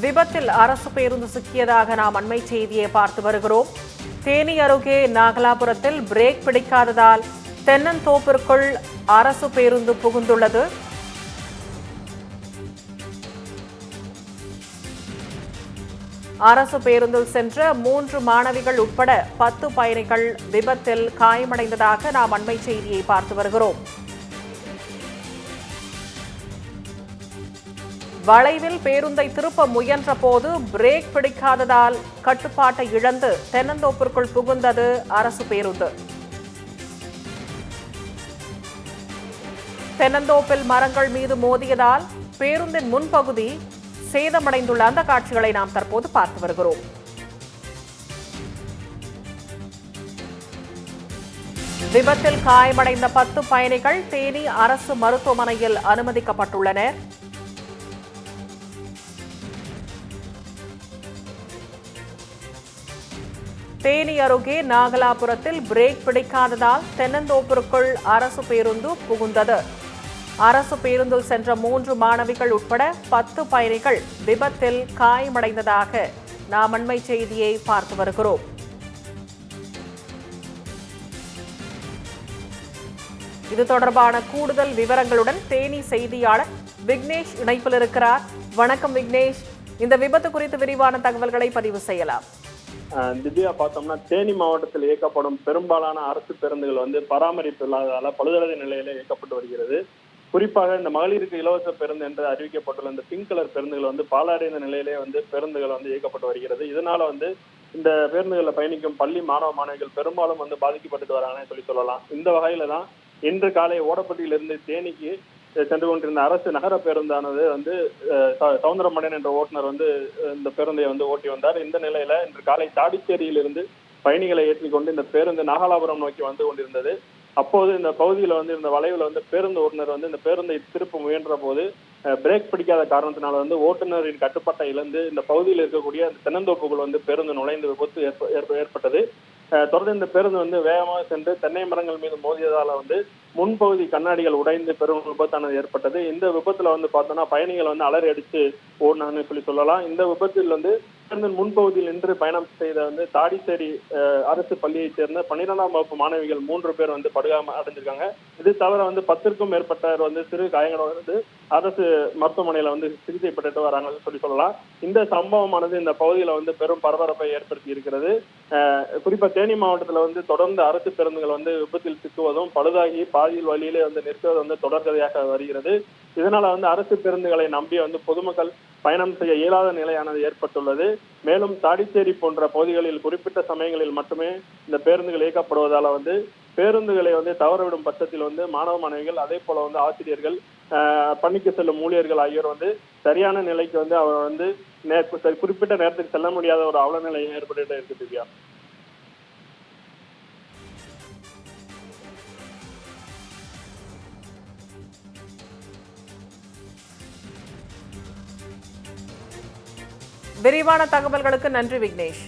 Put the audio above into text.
விபத்தில் அரசு பேருந்து சிக்கியதாக நாம் அண்மை செய்தியை பார்த்து வருகிறோம். தேனி அருகே நாகலாபுரத்தில் பிரேக் பிடிக்காததால் தென்னந்தோப்பிற்குள் அரசு பேருந்து புகுந்துள்ளது. அரசு பேருந்தில் சென்ற மூன்று மாணவிகள் உட்பட பத்து பயணிகள் விபத்தில் காயமடைந்ததாக நாம் அண்மை செய்தியை பார்த்து வருகிறோம். வளைவில் பேருந்தை திருப்ப முயன்ற போது பிரேக் பிடிக்காததால் கட்டுப்பாட்டை இழந்து தென்னந்தோப்பிற்குள் புகுந்தது அரசு பேருந்து. தென்னந்தோப்பில் மரங்கள் மீது மோதியதால் பேருந்தின் முன்பகுதி சேதமடைந்துள்ள அந்த காட்சிகளை நாம் தற்போது பார்த்து வருகிறோம். விபத்தில் காயமடைந்த பத்து பயணிகள் தேனி அரசு மருத்துவமனையில் அனுமதிக்கப்பட்டுள்ளனர். தேனி அருகே நாகலாபுரத்தில் பிரேக் பிடிக்காததால் தென்னந்தோப்பிற்குள் அரசு பேருந்து புகுந்தது. அரசு பேருந்தில் சென்ற மூன்று மாணவிகள் உட்பட பத்து பயணிகள் விபத்தில் காயமடைந்ததாக நாம் அண்மை செய்தியை பார்த்து வருகிறோம். இது தொடர்பான கூடுதல் விவரங்களுடன் தேனி செய்தியாளர் விக்னேஷ் இணைப்பில் இருக்கிறார். வணக்கம் விக்னேஷ். இந்த விபத்து குறித்து விரிவான தகவல்களை பதிவு செய்யலாம். திவ்யா பார்த்தோம்னா தேனி மாவட்டத்தில் இயக்கப்படும் பெரும்பாலான அரசு பேருந்துகள் வந்து பராமரிப்பு இல்லாததால பழுதடைந்த நிலையில இயக்கப்பட்டு வருகிறது. குறிப்பாக இந்த மகளிருக்கு இலவச பேருந்து என்று அறிவிக்கப்பட்டுள்ள இந்த பிங்க் கலர் பேருந்துகள் வந்து பாலடைந்த நிலையிலே வந்து பேருந்துகள் வந்து இயக்கப்பட்டு வருகிறது. இதனால வந்து இந்த பேருந்துகளில் பயணிக்கும் பள்ளி மாணவ மாணவிகள் பெரும்பாலும் வந்து பாதிக்கப்பட்டு வராங்கன்னு சொல்லி சொல்லலாம். இந்த வகையில தான் இன்று காலை ஓடப்பட்டியிலிருந்து தேனிக்கு சென்று கொண்டிருந்த அரசு நகர பேருந்தானது வந்து சவுந்தரமணியன் என்ற ஓட்டுநர் வந்து இந்த பேருந்தை வந்து ஓட்டி வந்தார். இந்த நிலையில இன்று காலை தாடிச்சேரியிலிருந்து பயணிகளை ஏற்றிக்கொண்டு இந்த பேருந்து நாகலாபுரம் நோக்கி வந்து கொண்டிருந்தது. அப்போது இந்த பகுதியில் வந்து இந்த வளைவில் வந்து பேருந்து ஓட்டுநர் வந்து இந்த பேருந்தை திருப்ப முயன்ற போது பிரேக் பிடிக்காத காரணத்தினால வந்து ஓட்டுநரின் கட்டுப்பாட்டை இழந்து இந்த பகுதியில் இருக்கக்கூடிய அந்த தென்னந்தோப்புகள் வந்து பேருந்து நுழைந்து விபத்து ஏற்ப- ஏற்ப- ஏற்பட்டது. தொடர்ந்து இந்த பேருந்து வந்து வேகமாக சென்று தென்னை மரங்கள் மீது மோதியதால வந்து முன்பகுதி கண்ணாடிகள் உடைந்து பெரும் விபத்தானது ஏற்பட்டது. இந்த விபத்துல வந்து பார்த்தோம்னா பயணிகள் வந்து அலறி அடித்து ஓடினாங்கன்னு சொல்லி சொல்லலாம். இந்த விபத்தில் வந்து பேருந்தின் முன்பகுதியில் நின்று பயணம் செய்த வந்து தாடிச்சேரி அரசு பள்ளியைச் சேர்ந்த பன்னிரெண்டாம் வகுப்பு மாணவிகள் மூன்று பேர் வந்து படுகாம அடைஞ்சிருக்காங்க. இது தவிர வந்து பத்திற்கும் மேற்பட்டவர் வந்து சிறு காயங்கள் வந்து அரசு மருத்துவமனையில வந்து சிகிச்சை பெற்றுட்டு வராங்கன்னு சொல்லி சொல்லலாம். இந்த சம்பவமானது இந்த பகுதியில வந்து பெரும் பரபரப்பை ஏற்படுத்தி இருக்கிறது. அஹ், குறிப்பா தேனி மாவட்டத்துல வந்து தொடர்ந்து அரசு பேருந்துகள் வந்து விபத்தில் சிக்குவதும் பழுதாகி பாதியில் வழியிலே வந்து நிற்கிறது வந்து தொடர்கதையாக வருகிறது. இதனால வந்து அரசு பேருந்துகளை நம்பி வந்து பொதுமக்கள் பயணம் செய்ய இயலாத நிலையானது ஏற்பட்டுள்ளது. மேலும் தாடிச்சேரி போன்ற பகுதிகளில் குறிப்பிட்ட சமயங்களில் மட்டுமே இந்த பேருந்துகள் இயக்கப்படுவதால வந்து பேருந்துகளை வந்து தவறவிடும் பட்சத்தில் வந்து மாணவ மாணவிகள் அதே போல வந்து ஆசிரியர்கள் ஆஹ், பணிக்கு செல்லும் ஊழியர்கள் ஆகியோர் வந்து சரியான நிலைக்கு வந்து அவர் வந்து குறிப்பிட்ட நேரத்துக்கு செல்ல முடியாத ஒரு அவல நிலை ஏற்பட்டு இருக்கு விரிவான தகவல்களுக்கு நன்றி விக்னேஷ்.